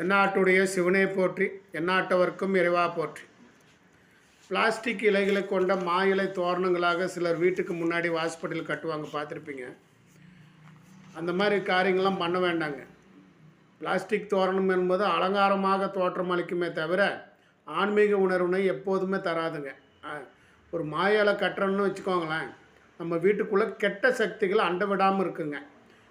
என்னாட்டுடைய சிவனை போற்றி எந்நாட்டவர்க்கும் இறைவா போற்றி. பிளாஸ்டிக் இலைகளை கொண்ட மா இலை தோரணங்களாக சிலர் வீட்டுக்கு முன்னாடி வாசப்படியில் கட்டுவாங்க பார்த்துருப்பீங்க. அந்த மாதிரி காரியங்கள்லாம் பண்ண வேண்டாங்க. பிளாஸ்டிக் தோரணம் என்பது அலங்காரமாக தோற்றமளிக்குமே தவிர ஆன்மீக உணர்வினை எப்போதுமே தராதுங்க. ஒரு மாயலை கட்டுறோன்னு வச்சுக்கோங்களேன் நம்ம வீட்டுக்குள்ளே கெட்ட சக்திகள் அண்ட விடாமல் இருக்குங்க.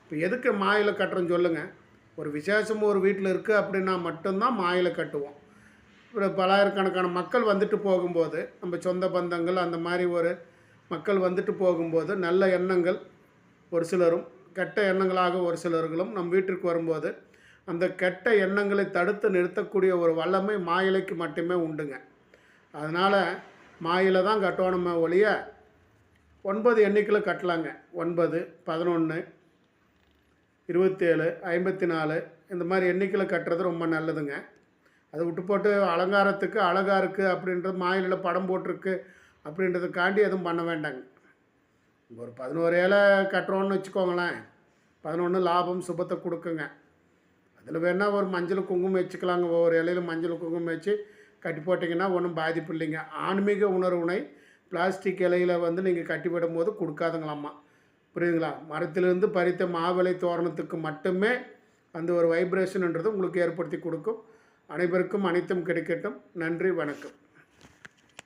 இப்போ எதுக்கு மாயில கட்டுறோன்னு சொல்லுங்கள் ஒரு விசேஷம் ஒரு வீட்டில் இருக்குது அப்படின்னா மட்டும்தான் மாயில கட்டுவோம். ஒரு பலாயிரக்கணக்கான மக்கள் வந்துட்டு போகும்போது நம்ம சொந்த பந்தங்கள் அந்த மாதிரி ஒரு மக்கள் வந்துட்டு போகும்போது நல்ல எண்ணங்கள் ஒரு சிலரும் கெட்ட எண்ணங்களாக ஒரு சிலர்களும் நம் வீட்டிற்கு வரும்போது அந்த கெட்ட எண்ணங்களை தடுத்து நிறுத்தக்கூடிய ஒரு வல்லமை மாயிலைக்கு மட்டுமே உண்டுங்க. அதனால் மாயில தான் கட்டணுமே ஒழிய ஒன்பது எண்ணிக்கையில் கட்டலாங்க. ஒன்பது பதினொன்று இருபத்தேழு ஐம்பத்தி நாலு இந்த மாதிரி எண்ணிக்கையில் கட்டுறது ரொம்ப நல்லதுங்க. அதை விட்டு போட்டு அலங்காரத்துக்கு அழகாக இருக்குது அப்படின்றது மாயிலில் படம் போட்டிருக்கு அப்படின்றதுக்காண்டி எதுவும் பண்ண வேண்டாங்க. ஒரு பதினோரு ஏழை கட்டுறோன்னு வச்சுக்கோங்களேன். பதினொன்று லாபம் சுபத்தை கொடுக்குங்க. அதில் வேணால் ஒரு மஞ்சள் குங்குமம் வச்சுக்கலாங்க. ஒவ்வொரு இலையில மஞ்சள் குங்குமம் வச்சு கட்டி போட்டிங்கன்னா ஒன்றும் பாதிப்பு இல்லைங்க. ஆன்மீக உணர்வுனை பிளாஸ்டிக் இலையில் வந்து நீங்கள் கட்டி விடும்போது கொடுக்காதுங்களாம்மா. புரியுதுங்களா? மரத்திலிருந்து பறித்த மாவிலை தோரணத்துக்கு மட்டுமே அந்த ஒரு வைப்ரேஷன்ன்றது உங்களுக்கு ஏற்படுத்தி கொடுக்கும். அனைவருக்கும் அனைத்தும் கிடைக்கட்டும். நன்றி வணக்கம்.